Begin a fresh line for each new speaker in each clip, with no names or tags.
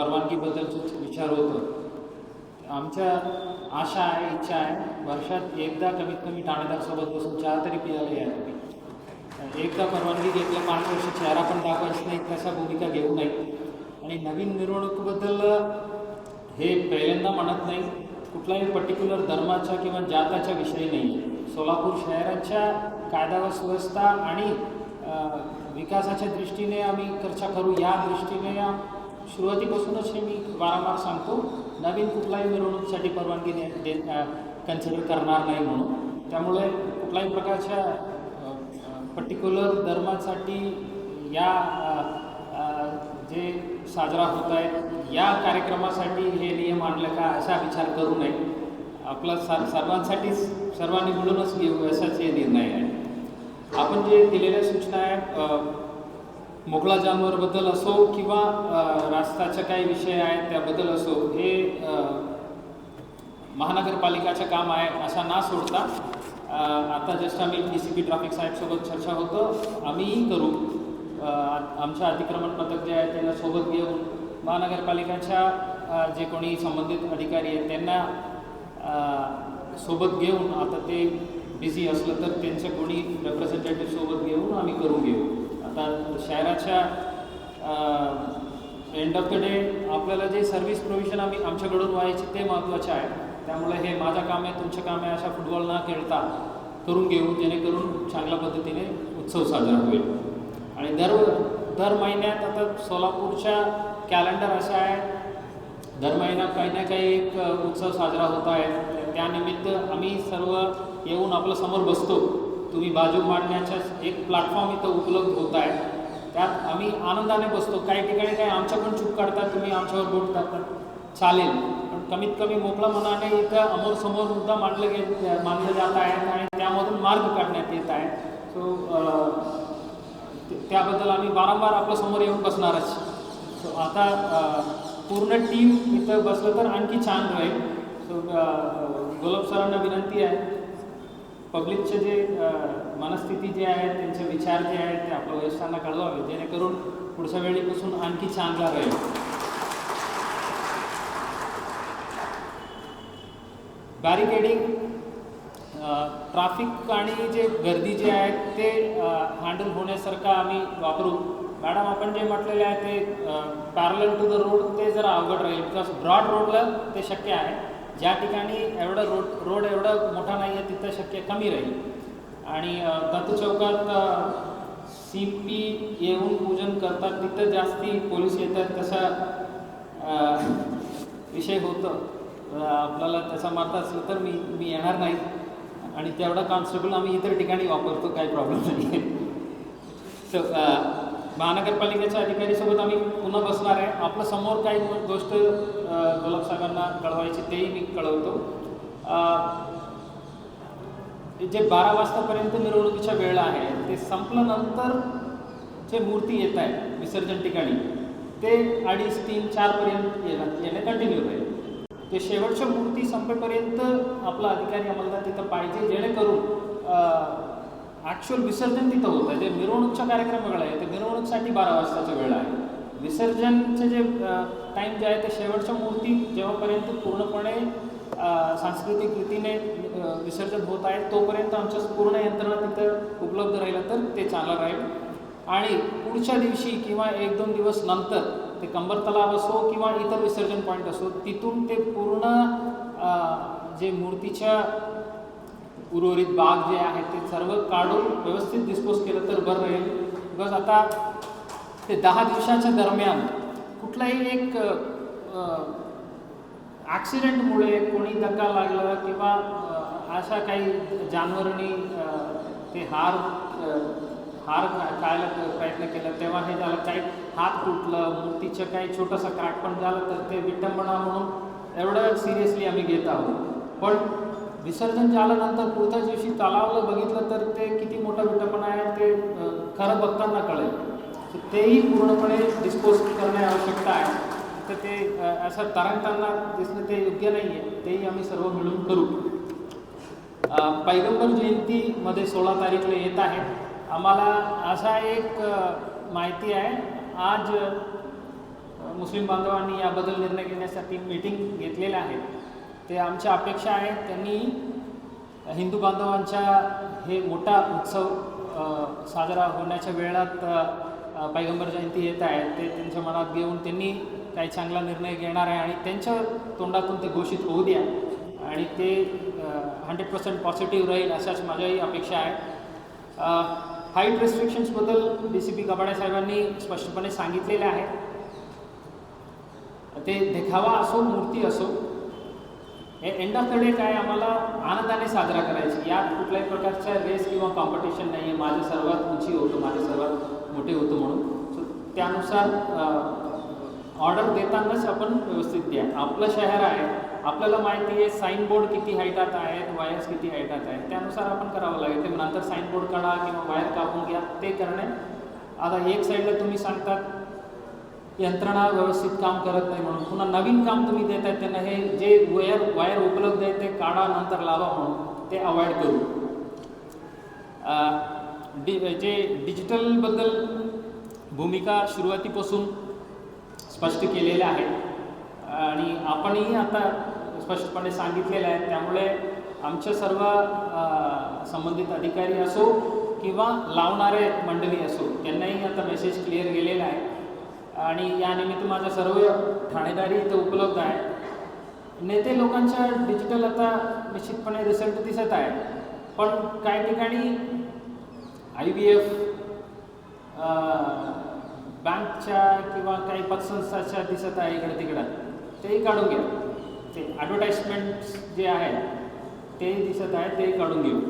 परवानगीबद्दलचं विचार होतो. आमच्या आशा आहे इच्छा आहे वर्षात एकदा कमीत कमी ठाणेदारसोबत बसून चहा तरी पियाला या तुम्ही. एकदा परवानगी घेतलं पाच वर्ष चेहरा पण दाखवायचा नाही तशा भूमिका घेऊ नये. आणि नवीन मिरवणुकीबद्दल हे पहिल्यांदा म्हणत नाही. कुठलाही पर्टिक्युलर धर्माच्या किंवा जाताच्या विषयी नाही. सोलापूर शहराच्या कायदा व सुव्यवस्था आणि विकासाच्या दृष्टीने आम्ही चर्चा करू. या दृष्टीने या सुरुवातीपासूनच हे मी वारंवार सांगतो नवीन कुठलाही मिरवणुकीसाठी परवानगी दे दे कन्सिडर करणार नाही म्हणून. त्यामुळे कुठल्याही प्रकारच्या पर्टिक्युलर धर्मासाठी या जे साजरा होत आहेत या कार्यक्रमासाठी हे नियम आणलं का असा विचार करू नये. आपला सर सर्वांसाठीच सर्वांनी मिळूनच घेऊ असाच हे निर्णय आहे. आपण जे दिलेल्या सूचना आहेत मोकळा जानवरबद्दल असो किंवा रास्ताच्या काही विषय आहेत त्याबद्दल असो हे महानगरपालिकाचं काम आहे असा ना सोडता आता जस्ट आम्ही डी सी पी ट्रॅफिक साहेबसोबत चर्चा होतं. आम्हीही करू. आमच्या अतिक्रमण पथक जे आहे त्यांना सोबत घेऊन महानगरपालिकाच्या जे कोणी संबंधित अधिकारी आहेत त्यांना सोबत घेऊन आता ते बिझी असलं तर त्यांच्या कोणी रेप्रेझेंटेटिव्ह सोबत घेऊन आम्ही करून घेऊ. आता शहराच्या एंड ऑफ द डे आपल्याला जे सर्व्हिस प्रोव्हिजन आम्ही आमच्याकडून व्हायची ते महत्त्वाचे आहे. त्यामुळे हे माझं काम आहे तुमचं काम आहे अशा फुटबॉल न खेळता करून घेऊ जेणेकरून चांगल्या पद्धतीने उत्सव साजरा होईल. आणि दर दर महिन्यात आता सोलापूरच्या कॅलेंडर असा आहे दर महिना काही ना काही एक उत्सव साजरा होत आहे. त्यानिमित्त आम्ही सर्व येऊन आपल्यासमोर बसतो. तुम्ही बाजू मांडण्याच्या एक प्लॅटफॉर्म इथं उपलब्ध होत आहे त्यात आम्ही आनंदाने बसतो. काही ठिकाणी काही आमच्या पण चूक काढतात तुम्ही आमच्यावर बोट टाकतात. चालेल. पण कमीत कमी मोकळा मनाने इथं अमोर समोर मुद्दा मांडलं गे मानलं जात आहे आणि त्यामधून मार्ग काढण्यात येत आहे. सो त्याबद्दल आम्ही वारंवार आपल्यासमोर येऊन बसणारच. सो आता पूर्ण टीम इथं बसलं तर आणखी छान राहील. सो गुलाब सरांना विनंती आहे. पब्लिकचे जे मनस्थिती जे आहे त्यांचे विचार जे आहेत ते आपल्या वरिष्ठांना कळवावे जेणेकरून पुढच्या वेळीपासून आणखी चांगला राहील. बॅरिकेडिंग ट्राफिक आणि जे गर्दी जे आहेत ते हँडल होण्यासारखं आम्ही वापरू. मॅडम आपण जे म्हटलेले आहे ते पॅरल टू द रोड ते जरा अवघड राहील बिकॉज ब्रॉड रोडला ते शक्य आहे. ज्या ठिकाणी एवढं रोड रोड एवढं मोठा नाही आहे तिथं शक्य कमी राहील. आणि दत्त चौकात सी पी येऊन पूजन करतात तिथं जास्ती पोलीस येतात तसा विषय होतं. आपल्याला तसा मारता असलं तर मी मी येणार नाही. आणि तेवढा कॉन्स्टेबल आम्ही इतर ठिकाणी वापरतो काही प्रॉब्लेम नाही. आहे महानगरपालिकेच्या अधिकारीसोबत आम्ही पुन्हा बसणार आहे. आपलं समोर काही गोष्ट गुलाबसाहेबांना कळवायची तेही मी कळवतो. जे बारा वाजतापर्यंत मिरवणुकीच्या वेळ आहे ते संपल्यानंतर जे मूर्ती येत आहे विसर्जन ठिकाणी ते अडीच तीन चारपर्यंत येणं येणे कंटिन्यू राहील ते शेवटच्या मूर्ती संपेपर्यंत आपला अधिकारी आम्हाला तिथं पाहिजे जेणेकरून ॲक्च्युअल विसर्जन तिथं होतं आहे. जे मिरवणूकचा कार्यक्रम वेगळा आहे ते मिरवणूकसाठी बारा वाजताचा वेळ आहे. विसर्जनचे जे टाईम जे आहे ते शेवटच्या मूर्ती जेव्हापर्यंत पूर्णपणे सांस्कृतिक रीतीने विसर्जन होत आहे तोपर्यंत आमच्या पूर्ण यंत्रणा तिथं उपलब्ध राहिलं तर ते चांगलं राहील. आणि पुढच्या दिवशी किंवा एक दोन दिवस नंतर ते कंबर तलाव असो किंवा इतर विसर्जन पॉईंट असो तिथून ते पूर्ण जे मूर्तीच्या उर्वरित बाग जे आहे ते सर्व काढून व्यवस्थित डिस्पोज केलं तर बरं राहील. बिकॉज आता ते दहा दिवसाच्या दरम्यान कुठलाही एक ॲक्सिडेंटमुळे कोणी धक्का लागला किंवा अशा काही जानवरांनी ते हार हार खायला प्रयत्न केला तेव्हा हे झालं काही हात तुटलं मूर्तीचं काही छोटंसं क्रॅक पण झालं तर ते विटंबना म्हणून एवढं सिरियसली आम्ही घेत आहोत. पण विसर्जन झाल्यानंतर पुढच्या दिवशी तलावला बघितलं तर ते किती मोठं विटंबना आहे ते खरं बघताना कळेल. तर तेही पूर्णपणे डिस्पोज करणे आवश्यकता आहे. तर ते असं तरंगताना दिसणं ते योग्य नाही आहे तेही आम्ही सर्व मिळून करू. पैगंबर जयंतीमध्ये सोळा तारीखला येत आहे. आम्हाला असा एक माहिती आहे. आज मुस्लिम बांधवांनी याबद्दल निर्णय घेण्यासाठी मीटिंग घेतलेल्या आहेत ते आमच्या अपेक्षा आहेत त्यांनी हिंदू बांधवांच्या हे मोठा उत्सव साजरा होण्याच्या वेळात पैगंबर जयंती येत आहे. ते त्यांच्या मनात घेऊन त्यांनी काही चांगला निर्णय घेणार आहे आणि त्यांच्या तोंडातून ते घोषित होऊ द्या. आणि ते हंड्रेड पर्सेंट पॉझिटिव्ह राहील अशाच माझ्याही अपेक्षा आहे. हाईट रेस्ट्रिक्शन्सबद्दल डी सी पी कबाडे साहेबांनी स्पष्टपणे सांगितलेले आहे. ते देखावा असो मूर्ती असो हे एंड ऑफ द डे काय आम्हाला आनंदाने साजरा करायची. यात कुठल्याही प्रकारच्या रेस किंवा कॉम्पिटिशन नाही आहे माझं सर्वात उंची होतं माझे सर्वात मोठे होतं म्हणून. सो त्यानुसार ऑर्डर देतानाच आपण व्यवस्थित द्या. आपलं शहर आहे आपल्याला माहिती आहे साईन बोर्ड किती हाईटात आहेत वायर्स किती हाईटात आहेत. त्यानुसार आपण करावं लागेल. ते नंतर साईन बोर्ड काढा किंवा वायर कापून घ्या. ते करणे. आता एक साईडला तुम्ही सांगतात यंत्रणा व्यवस्थित काम करत नाही म्हणून. पुन्हा नवीन काम तुम्ही देत आहेत त्यांना हे जे वायर वायर उपलब्ध आहे ते काढा नंतर लावा म्हणून. ते अवॉइड करू. डि जे डिजिटलबद्दल भूमिका सुरुवातीपासून स्पष्ट केलेल्या आहेत आणि आपणही आता स्पष्टपणे सांगितलेलं आहे. त्यामुळे आमच्या सर्व संबंधित अधिकारी असो किंवा लावणारे मंडळी असो त्यांनाही आता मेसेज क्लिअर गेलेला आहे. आणि यानिमित्त माझा सर्व ठाणेदारी इथं उपलब्ध आहे नेते लोकांच्या डिजिटल आता निश्चितपणे रिझल्ट दिसत आहे पण काही ठिकाणी आय बी एफ बँकच्या किंवा काही पतसंस्थाच्या दिसत आहे इकडं तिकडं तेही काढून घ्या. ते ॲडव्हर्टाईजमेंट्स जे आहेत ते दिसत आहे तेही काढून घेऊ.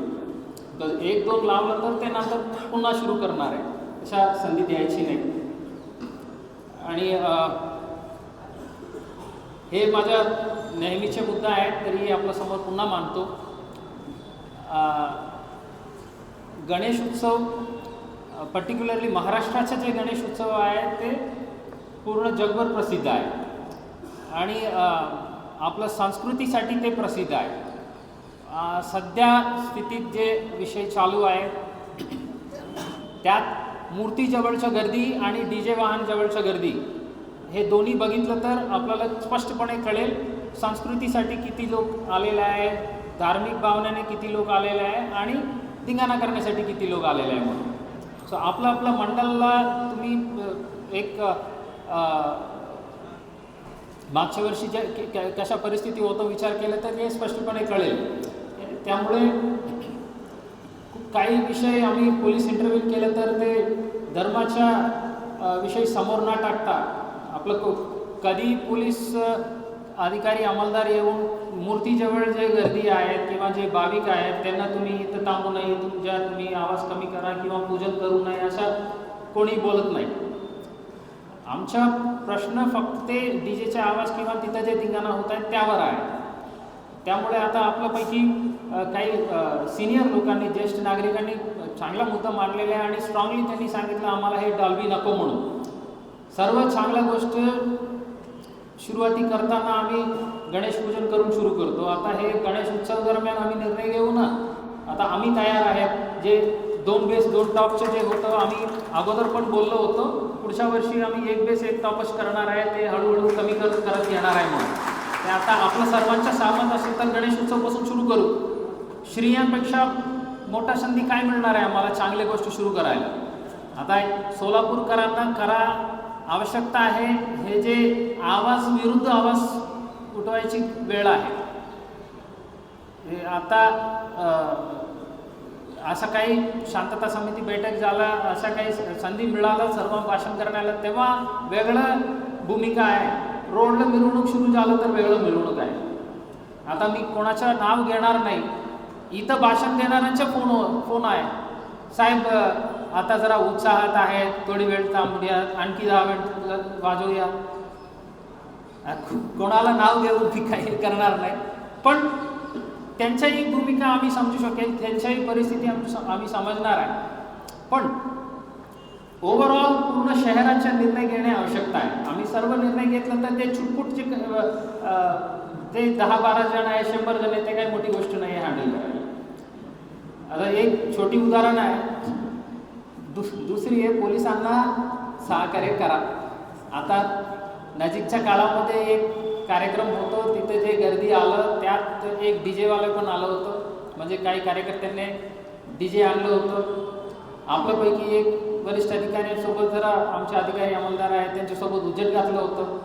तर एक दोन लावलं तर ते नंतर पुन्हा सुरू करणार आहे अशा संधी द्यायची नाही. आणि हे माझ्या नेहमीचे मुद्दा आहेत तरी आपल्यासमोर पुन्हा मानतो. गणेश उत्सव पर्टिक्युलरली महाराष्ट्राचे जे गणेश उत्सव आहे ते पूर्ण जगभर प्रसिद्ध आहे. आणि आपलं संस्कृतीसाठी ते प्रसिद्ध आहे. सध्या स्थितीत जे विषय चालू आहे त्यात मूर्तीजवळच्या गर्दी आणि डी जे वाहन जवळच्या गर्दी हे दोन्ही बघितलं तर आपल्याला स्पष्टपणे कळेल संस्कृतीसाठी किती लोक आलेले आहे धार्मिक भावनेने किती लोक आलेले आहे आणि धिंगाणा करण्यासाठी किती लोक आलेले आहे म्हणून. सो आपलं आपलं मंडलला तुम्ही एक मागच्या वर्षी ज्या कशा परिस्थिती होतो विचार केला तर हे स्पष्टपणे कळेल. त्यामुळे काही विषय आम्ही पोलीस इंटरव्ह्यू केलं तर ते धर्माच्या विषयी समोर न टाकता आपलं कधी पोलीस अधिकारी अंमलदार येऊन मूर्तीजवळ जे गर्दी आहेत किंवा जे भाविक आहेत त्यांना तुम्ही इथं थांबू नये तुमच्या तुम्ही आवाज कमी करा किंवा पूजन करू नये असं कोणी बोलत नाही. आमचा प्रश्न फक्त ते डी जेचा आवाज किंवा तिथं जे धिंगाणा होत आहेत त्यावर आहे त्यामुळे आता आपल्यापैकी काही सिनियर लोकांनी ज्येष्ठ नागरिकांनी चांगला मुद्दा मांडलेला आहे आणि स्ट्रॉंगली त्यांनी सांगितलं आम्हाला हे डॉल्बी नको म्हणून. सर्व चांगल्या गोष्ट सुरुवाती करताना आम्ही गणेश पूजन करून सुरू करतो. आता हे गणेश उत्सव दरम्यान आम्ही निर्णय घेऊ ना? आता आम्ही तयार आहेत. जे दोन बेस दोन टॉपचं जे होतं आम्ही अगोदर पण बोललो होतो. पुढच्या वर्षी आम्ही एक बेस एक टॉपच करणार आहे. ते हळूहळू कमी करत करत येणार आहे म्हणून. ते आता आपलं सर्वांच्या सामंत असेल तर गणेश उत्सवपासून सुरू करू. स्त्रियांपेक्षा मोठा संधी काय मिळणार आहे आम्हाला? चांगल्या गोष्टी सुरू करायला. आता सोलापूरकरांना करा आवश्यकता आहे. हे जे आवाज विरुद्ध आवाज उठवायची वेळ आहे. हे आता असा असं काही शांतता समिती बैठक झाला असा काही संधी मिळाला सर्व भाषण करण्याला तेव्हा वेगळं भूमिका आहे. रोडला मिरवणूक सुरू झालं तर वेगळं मिरवणूक आहे. आता मी कोणाचं नाव घेणार नाही. इथं भाषण देणाऱ्यांचे फोन फोन आहे. साहेब आता जरा उत्साहात आहेत थोडी वेळ थांबूया आणखी दहा वेळ वाजवूया. कोणाला नाव घेऊन ती काही करणार नाही. पण त्यांच्याही भूमिका आम्ही समजू शकेल त्यांच्याही परिस्थिती आम्ही आम्ही समजणार आहे. पण ओव्हरऑल पूर्ण शहराचा निर्णय घेणे आवश्यकता आहे. आम्ही सर्व निर्णय घेतला तर ते छुटपुट जे ते दहा बारा जण आहे शंभर जण आहे ते काही मोठी गोष्ट नाही आहे हँडल करायला. आता एक छोटी उदाहरण आहे. दुस दुसरी आहे पोलिसांना सहकार्य करा. आता नजीकच्या काळामध्ये एक कार्यक्रम होतो तिथे जे गर्दी आलं त्यात एक डी जेवालं पण आलं होतं. म्हणजे काही कार्यकर्त्यांनी डी जे आणलं होतं. आपल्यापैकी एक वरिष्ठ अधिकाऱ्यांसोबत जरा आमचे अधिकारी अंमलदार आहेत त्यांच्यासोबत उजेड घातलं होतं.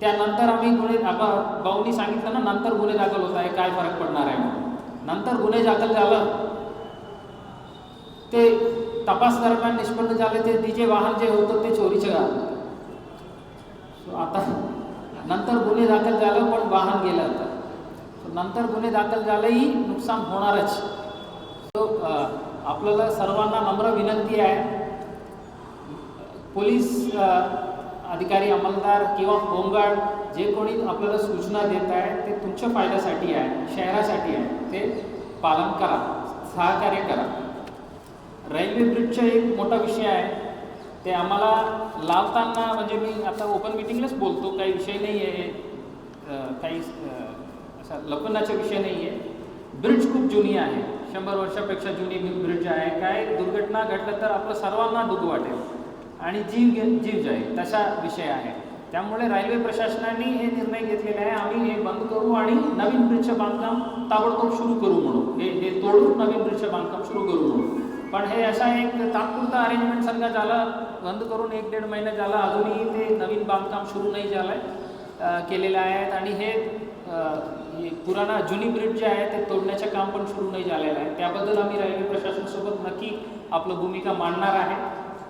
त्यानंतर आम्ही गुन्हे आपण भाऊनी सांगितलं ना नंतर गुन्हे दाखल होत आहे काय फरक पडणार आहे म्हणून. नंतर गुन्हे दाखल झालं. ते तपास दरम्यान निष्पन्न झाले ते डीजे वाहन जे होतं ते चोरीचं झालं आता नंतर गुन्हे दाखल झालं पण वाहन गेलं होतं नंतर गुन्हे दाखल झालंही नुकसान होणारच. सो आपल्याला सर्वांना नम्र विनंती आहे. पोलीस अधिकारी अंमलदार किंवा होमगार्ड जे कोणी आपल्याला सूचना देत आहे ते तुमच्या फायद्यासाठी आहे शहरासाठी आहे. ते पालन करा सहकार्य करा. रेल्वे ब्रिजचा एक मोठा विषय आहे. ते आम्हाला लावताना म्हणजे मी आता ओपन मिटिंगलाच बोलतो काही विषय नाही आहे काही असा लपनाचा विषय नाही आहे ब्रिज खूप जुनी आहे. शंभर वर्षापेक्षा जुनी ब्रिज आहे. काय दुर्घटना घडलं तर आपलं सर्वांना दुःख वाटेल. आणि जीव घे जीव जाईल. तसा विषय आहे. त्यामुळे रेल्वे प्रशासनाने हे निर्णय घेतलेले आहे. आम्ही हे बंद करू आणि नवीन ब्रिजचं बांधकाम ताबडतोब सुरू करू म्हणून. हे हे तोडून नवीन ब्रिजचं बांधकाम सुरू करू म्हणून. पण हे असा एक तात्पुरता अरेंजमेंट सारखा झाला बंद करून एक दीड महिना झाला अजूनही ते नवीन बांधकाम सुरू नाही झालं आहे केलेलं आहे. आणि हे पुराणा जुनी ब्रिज जे आहे ते तोडण्याचं काम पण सुरू नाही झालेलं आहे. त्याबद्दल आम्ही रेल्वे प्रशासनासोबत नक्की आपलं भूमिका मांडणार आहे.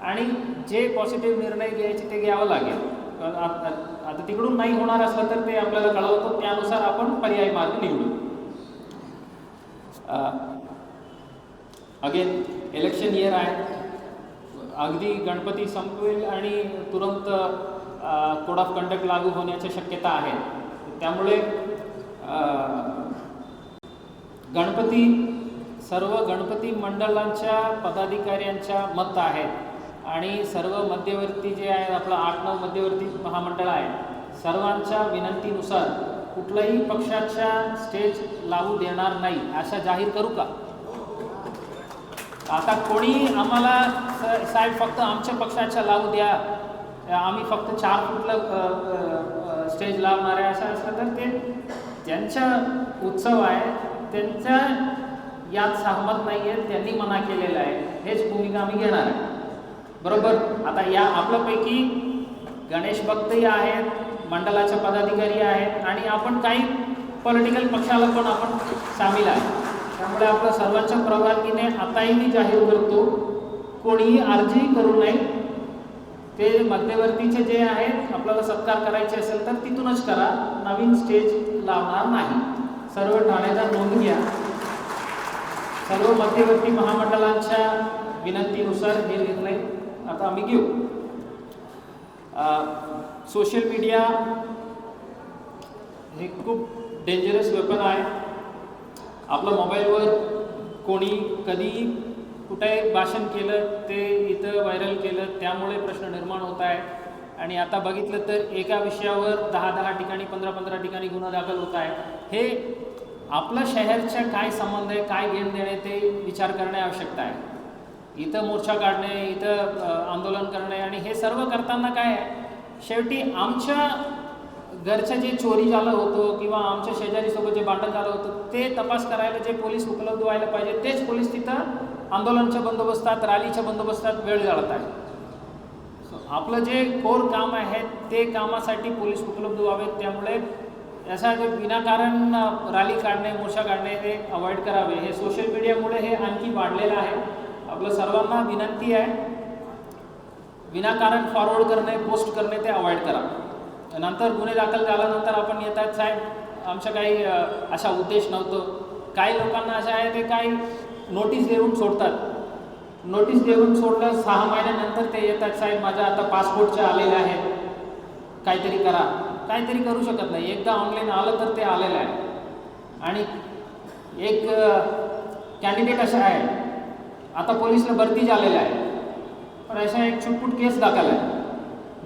आणि जे पॉझिटिव्ह निर्णय घ्यायचे ते घ्यावं लागेल. आता तिकडून नाही होणार असलं तर ते आपल्याला कळवतो. त्यानुसार आपण पर्याय मार्ग निवडू. अगेन इलेक्शन इयर आहे. अगदी गणपती संपवेल आणि तुरंत कोड ऑफ कंडक्ट लागू होण्याच्या शक्यता आहे. त्यामुळे गणपती सर्व गणपती मंडळांच्या पदाधिकाऱ्यांच्या मत आहेत. आणि सर्व मध्यवर्ती जे आहेत आपलं आठ नऊ मध्यवर्ती महामंडळ आहे. सर्वांच्या विनंतीनुसार कुठल्याही पक्षाच्या स्टेज लावू देणार नाही अशा जाहीर करू का? आता कोणी आम्हाला साहेब फक्त आमच्या पक्षाच्या लावू द्या. आम्ही फक्त चार फुटलं स्टेज लावणार आहे असं असलं तर ते ज्यांचा उत्सव आहे त्यांच्या यात सहमत नाही आहे त्यांनी मना केलेलं आहे. हेच भूमिका आम्ही घेणार आहे. बरोबर? आता या आपल्यापैकी गणेश भक्तही आहेत मंडळाच्या पदाधिकारी आहेत आणि आपण काही पॉलिटिकल पक्षाला पण आपण सामील आहे त्यामुळे आपल्या सर्वांच्या परवानगीने आताही मी जाहीर करतो कोणीही अर्जही करू नये. ते मध्यवर्तीचे जे आहेत आपल्याला सत्कार करायचे असेल तर तिथूनच करा. नवीन स्टेज लावणार नाही. सर्व ठाण्याचा नोंद घ्या. सर्व मध्यवर्ती महामंडळांच्या विनंतीनुसार हे निर्णय आता आम्ही घेऊ. सोशल मीडिया हे खूप डेंजरस वेपन आहे. आपलं मोबाईलवर कोणी कधी कुठे भाषण केलं ते इथं व्हायरल केलं त्यामुळे प्रश्न निर्माण होत आहे. आणि आता बघितलं तर एका विषयावर दहा दहा ठिकाणी पंधरा पंधरा ठिकाणी गुन्हा दाखल होत आहे. हे आपल्या शहरच्या काय संबंध आहे काय घेण देणे ते विचार करणे आवश्यकता आहे. इथं मोर्चा काढणे इथं आंदोलन करणे आणि हे सर्व करताना काय आहे? शेवटी आमच्या घरचं जे चोरी झालं होतं किंवा आमच्या शेजारीसोबत जे भांडण झालं होतं ते तपास करायला जे पोलीस उपलब्ध व्हायला पाहिजे तेच पोलीस तिथं आंदोलनच्या बंदोबस्तात रॅलीच्या बंदोबस्तात वेळ जाळत आहे आपलं जे कोर काम आहे ते कामासाठी पोलीस उपलब्ध व्हावेत. त्यामुळे याचा जे विनाकारण रॅली काढणे मोर्चा काढणे हे अवॉइड करावे. हे सोशल मीडियामुळे हे आणखी वाढलेलं आहे. आपलं सर्वांना विनंती आहे विनाकारण फॉरवर्ड करणे पोस्ट करणे ते अवॉइड करा. नंतर गुन्हे दाखल झाल्यानंतर आपण येतात साहेब आमचं काही असा उद्देश नव्हतो. काही लोकांना असं आहे ते काही नोटीस देऊन सोडतात. नोटीस देऊन सोडलं सहा महिन्यानंतर ते येतात. साहेब माझ्या आता पासपोर्टचे आलेले आहेत काहीतरी करा. काहीतरी करू शकत नाही. एकदा ऑनलाईन आलं तर ते आलेलं आहे. आणि एक कॅन्डिडेट असा आहे. आता पोलिसला भरती झालेलं आहे. पण अशा एक छुटपुट केस दाखल आहे.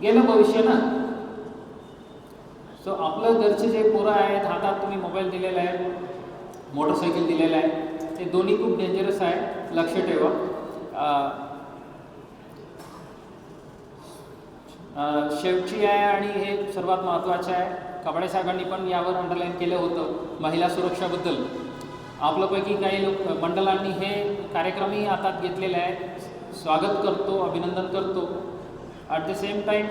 गेलं भविष्य ना? सो आपलं घरचे जे पोरं आहेत हातात तुम्ही मोबाईल दिलेला आहे मोटरसायकल दिलेलं आहे ते दोन्ही खूप डेंजरस आहे. लक्ष ठेवा. शेवटची आहे आणि हे सर्वात महत्त्वाचे आहे. कपडे साहेबांनी पण यावर अंडरलाईन केलं होतं महिला सुरक्षाबद्दल आपल्यापैकी काही लोक मंडळांनी हे कार्यक्रमही हातात घेतलेले आहे. स्वागत करतो अभिनंदन करतो. ॲट द सेम टाईम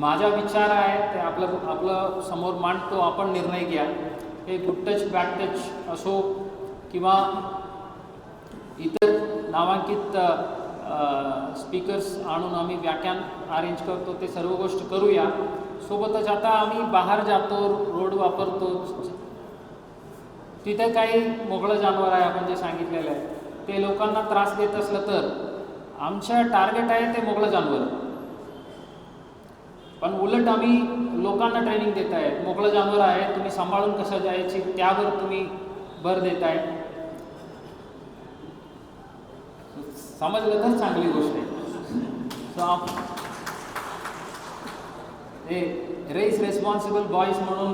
माझा विचार आहे ते आपलं आपलं समोर मांडतो आपण निर्णय घ्या. हे गुड टच बॅड टच असो किंवा इतर नामांकित स्पीकर्स आणून आम्ही व्याख्यान अरेंज करतो ते सर्व गोष्ट करूया. सोबतच आता आम्ही बाहेर जातो रोड वापरतो. तिथे काही मोकळं जानवर आहे आपण जे सांगितलेलं आहे. ते लोकांना त्रास देत असलं तर आमचं टार्गेट आहे ते मोकळं जानवर. पण उलट आम्ही लोकांना ट्रेनिंग देत आहे मोकळं जानवर आहे तुम्ही सांभाळून कसं जायची त्यावर तुम्ही भर देत आहे समजलं तर चांगली गोष्ट आहे. हे रेस रेस्पॉन्सिबल बॉईज म्हणून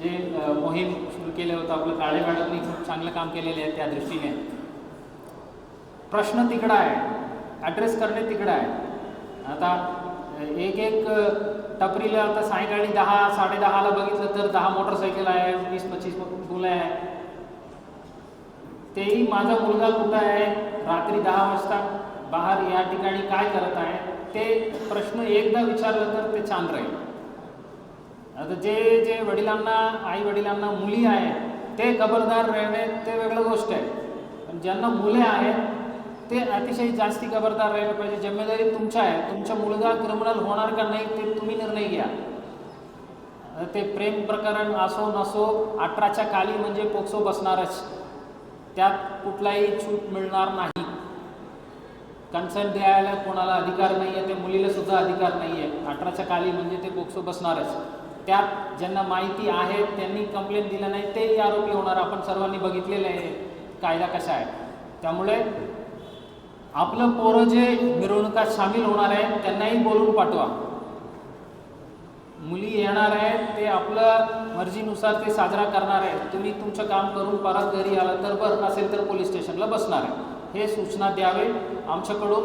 जे मोहीम सुरू केलं होतं आपलं काळे मॅडमनी खूप चांगलं काम केलेलं आहे त्या दृष्टीने. प्रश्न तिकडं आहे. ॲड्रेस करणे तिकडं आहे. आता एक एक टपरीला आता सायंकाळी दहा साडेदहाला बघितलं तर दहा मोटरसायकल आहे वीस पंचवीस मुलं आहे. तेही माझा मुलगा कुठं आहे? रात्री दहा वाजता बाहेर या ठिकाणी काय करत आहे? ते प्रश्न एकदा विचारलं तर ते छान राहील. आता जे जे वडिलांना आई वडिलांना मुली आहे ते खबरदार राहणे ते वेगळं गोष्ट आहे. पण ज्यांना मुले आहेत ते अतिशय जास्ती खबरदार राहिलं पाहिजे. जिम्मेदारी तुमच्या आहे. तुमचा मुलगा क्रिमिनल होणार का नाही ते तुम्ही निर्णय घ्या. ते प्रेम प्रकरण असो नसो अठराच्या खाली म्हणजे पोक्सो बसणारच. त्यात कुठलाही छूट मिळणार नाही. कन्सर्ट द्यायला कोणाला अधिकार नाही आहे ते मुलीला सुद्धा अधिकार नाही आहे अठराच्या खाली म्हणजे ते पोक्सो बसणारच. त्यात ज्यांना माहिती आहे त्यांनी कंप्लेंट दिलं नाही तेही आरोपी होणार. आपण सर्वांनी बघितलेलं आहे. कायदा कसा आहे? त्यामुळे आपलं पोरं जे मिरवणुकात सामील होणार आहे त्यांनाही बोलून पाठवा. मुली येणार आहेत ते आपलं मर्जीनुसार ते साजरा करणार आहेत. तुम्ही तुमचं काम करून परत घरी आलं तर बरं नसेल तर पोलीस स्टेशनला बसणार आहे. हे सूचना द्यावे आमच्याकडून.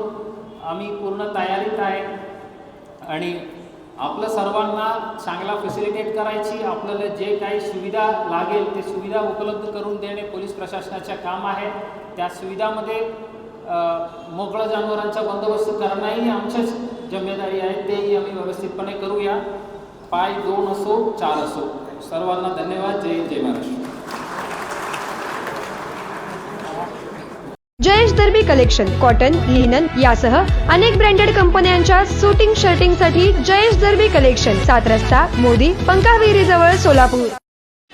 आम्ही पूर्ण तयारीत आहे. आणि आपलं सर्वांना चांगला फॅसिलिटेट करायची आपल्याला जे काही सुविधा लागेल ते सुविधा उपलब्ध करून देणे पोलीस प्रशासनाचे काम आहे. त्या सुविधामध्ये मोकळं जनावरांचा बंदोबस्त करणंही आमच्याच जिम्मेदारी आहे. तेही आम्ही व्यवस्थितपणे करूया. पाय दोन असो चार असो. सर्वांना धन्यवाद. जय जय Maharashtra.
Jayesh Darbi collection cotton linen यासह अनेक ब्रँडेड कंपन्यांच्या सुटिंग शर्टिंगसाठी जयेश दर्बी कलेक्शन सात रस्ता मोदी पंकाविरी जवळ सोलापूर.